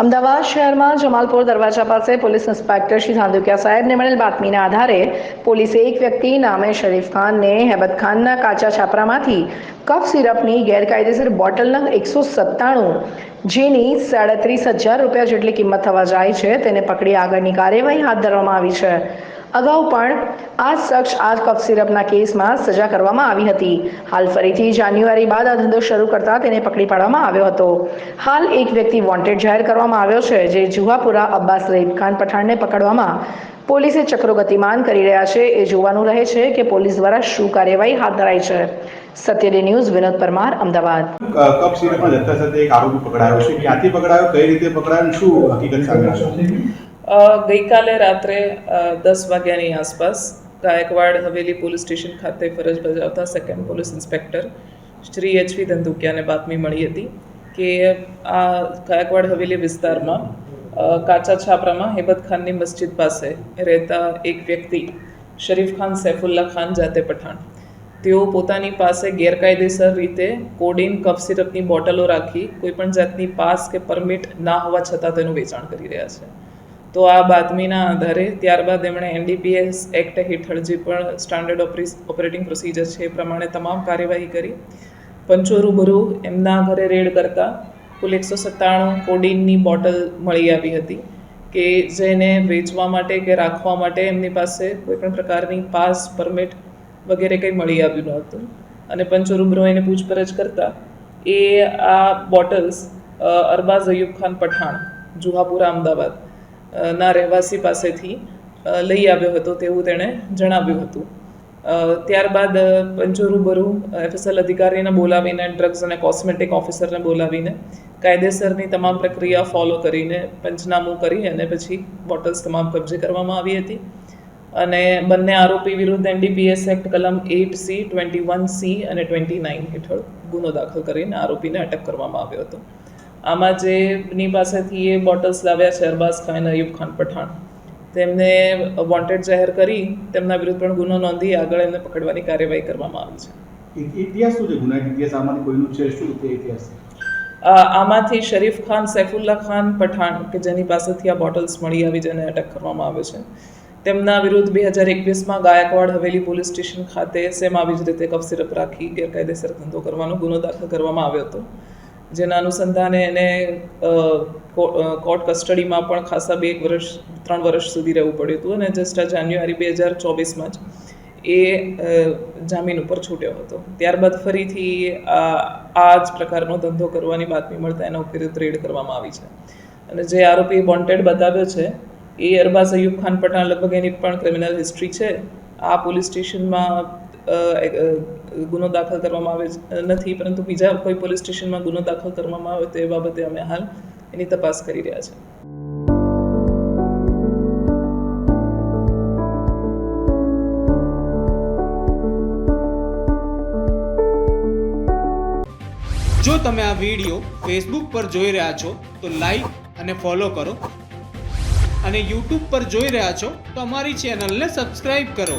અમદાવાદ શહેરમાં જમાલપુર દરવાજા પાસે પોલીસ ઇન્સ્પેક્ટર શ્રી ધાંધુકિયા સાહેબને મળેલ બાતમીના આધારે પોલીસે એક વ્યક્તિ નામે શરીફ ખાનને હેબત ખાનના કાચા છાપરામાંથી કફ સિરપની ગેરકાયદેસર બોટલના એકસો સત્તાણું, જેની સાડત્રીસ હજાર રૂપિયા જેટલી કિંમત થવા જાય છે, તેને પકડી આગળની કાર્યવાહી હાથ ધરવામાં આવી છે. અગાઉ પણ આ શખ્સ આ કફ સિરપના કેસમાં સજા કરવામાં આવી હતી. હાલ ફરીથી જાન્યુઆરી બાદ આ ધંધો શરૂ કરતા તેને પકડી પાડવામાં આવ્યો હતો. હાલ એક વ્યક્તિ વોન્ટેડ જાહેર કરવામાં આવ્યો છે જે જુહાપુરા અબ્બાસ રહીમ ખાન પઠાણને પકડવામાં પોલીસે ચક્રો ગતિમાન કરી રહ્યા છે. એ જોવાનું રહે છે કે પોલીસ દ્વારા શું કાર્યવાહી હાથ ધરાઈ છે. સત્યડે ન્યૂઝ વિનોદ પરમાર અમદાવાદ. કપ સિરપમાં જથ્થા સાથે એક આરોપી પકડાયો છે. ક્યાંથી પકડાયો કઈ રીતે પકડાયો શું હકીકત સામે અ, ગઈકાલે રાત્રે દસ વાગ્યાની આસપાસ ગાયકવાડ હવેલી પોલીસ સ્ટેશન ખાતે ફરજ બજાવતા second police inspector Shri HV ધંધુકિયાને બાતમી મળી હતી કે આ ગાયકવાડ હવેલી વિસ્તારમાં કાચા છાપરામાં હેબત ખાનની મસ્જિદ પાસે રહેતા એક વ્યક્તિ શરીફ ખાન સૈફુલ્લા ખાન જાતે પઠાણ. તેઓ પોતાની પાસે ગેરકાયદેસર રીતે કોડિન કફ સિરપની બોટલો રાખી કોઈપણ જાતની પાસ કે પરમિટ ના હોવા છતાં તેનું વેચાણ કરી રહ્યા છે. તો આ બાતમીના આધારે ત્યારબાદ એમણે એનડીપીએસ એક્ટ હેઠળ જે પણ સ્ટાન્ડર્ડ ઓપરેટિંગ પ્રોસિજર છે એ પ્રમાણે તમામ કાર્યવાહી કરી. પંચો રૂબરૂ એમના ઘરે રેડ કરતાં કુલ એકસો સત્તાણું કોડીનની બોટલ મળી આવી હતી કે જેને વેચવા માટે કે રાખવા માટે એમની પાસે કોઈપણ પ્રકારની પાસ, પરમિટ વગેરે કંઈ મળી આવ્યું ન હતું. અને પંચો રૂબરૂ એને પૂછપરછ કરતાં એ આ બોટલ્સ અરબાઝ અયુબ ખાન પઠાણ, જુહાપુરા અમદાવાદ ના રહેવાસી પાસેથી લઈ આવ્યો હતો તેવું તેણે જણાવ્યું હતું. ત્યારબાદ પંચો રૂબરૂ એફએસએલ અધિકારીને બોલાવીને, ડ્રગ્સ અને કોસ્મેટિક ઓફિસરને બોલાવીને, કાયદેસરની તમામ પ્રક્રિયા ફોલો કરીને, પંચનામું કરી અને પછી બોટલ્સ તમામ કબજે કરવામાં આવી હતી. અને બંને આરોપી વિરુદ્ધ એનડીપીએસ એક્ટ કલમ eight C, twenty one C અને ટ્વેન્ટી નાઇન હેઠળ ગુનો દાખલ કરીને આરોપીને અટક કરવામાં આવ્યો હતો. આમાં જેની પાસેથી એ બોટલ્સ લાવ્યા છે અરબાઝ ખાન અયુબ ખાન પઠાણ. તેમને વોન્ટેડ જાહેર કરી તેમના વિરુદ્ધ પણ ગુનો નોંધી આગળ એમને પકડવાની કાર્યવાહી કરવામાં આવી છે. ઇતિહાસ શું છે? ગુનાહિત ઇતિહાસ આમાંથી કોઈનું છે? શું ઇતિહાસ? આ આમાંથી શરીફ ખાન સૈફુલ્લા ખાન પઠાણ કે જેની પાસેથી આ બોટલ્સ મળી આવી જેને અટક કરવામાં આવે છે. તેમના વિરુદ્ધ બે હજાર એકવીસમાં ગાયકવાડ હવેલી પોલીસ સ્ટેશન ખાતે સેમ આવી જ રીતે કફ સિરપ રાખી ગેરકાયદેસર ધંધો કરવાનો ગુનો દાખલ કરવામાં આવ્યો હતો. જેના અનુસંધાને એને કોર્ટ કસ્ટડીમાં પણ ખાસા બે વર્ષ, ત્રણ વર્ષ સુધી રહેવું પડ્યું હતું અને જસ્ટ આ જાન્યુઆરી બે હજાર ચોવીસમાં જ એ જામીન ઉપર છૂટ્યો હતો. ત્યારબાદ ફરીથી આ જ પ્રકારનો ધંધો કરવાની બાતમી મળતા એના ઉપર રેડ કરવામાં આવી છે. અને જે આરોપી વોન્ટેડ બતાવ્યો છે, એ અરબાઝ અયુબ ખાન પઠાણ લગભગ એની પણ ક્રિમિનલ હિસ્ટ્રી છે. આ પોલીસ સ્ટેશનમાં ગુનો દાખલ કરવામાં આવે નથી, પરંતુ બીજા કોઈ પોલીસ સ્ટેશનમાં ગુનો દાખલ કરવામાં આવે તો બાબતે અમે હાલ એની તપાસ કરી રહ્યા છીએ. જો તમે આ વીડિયો ફેસબુક પર જોઈ રહ્યા છો, તો લાઈક અને ફોલો કરો. અને યુટ્યુબ પર જોઈ રહ્યા છો, તો અમારી ચેનલને સબસ્ક્રાઈબ કરો.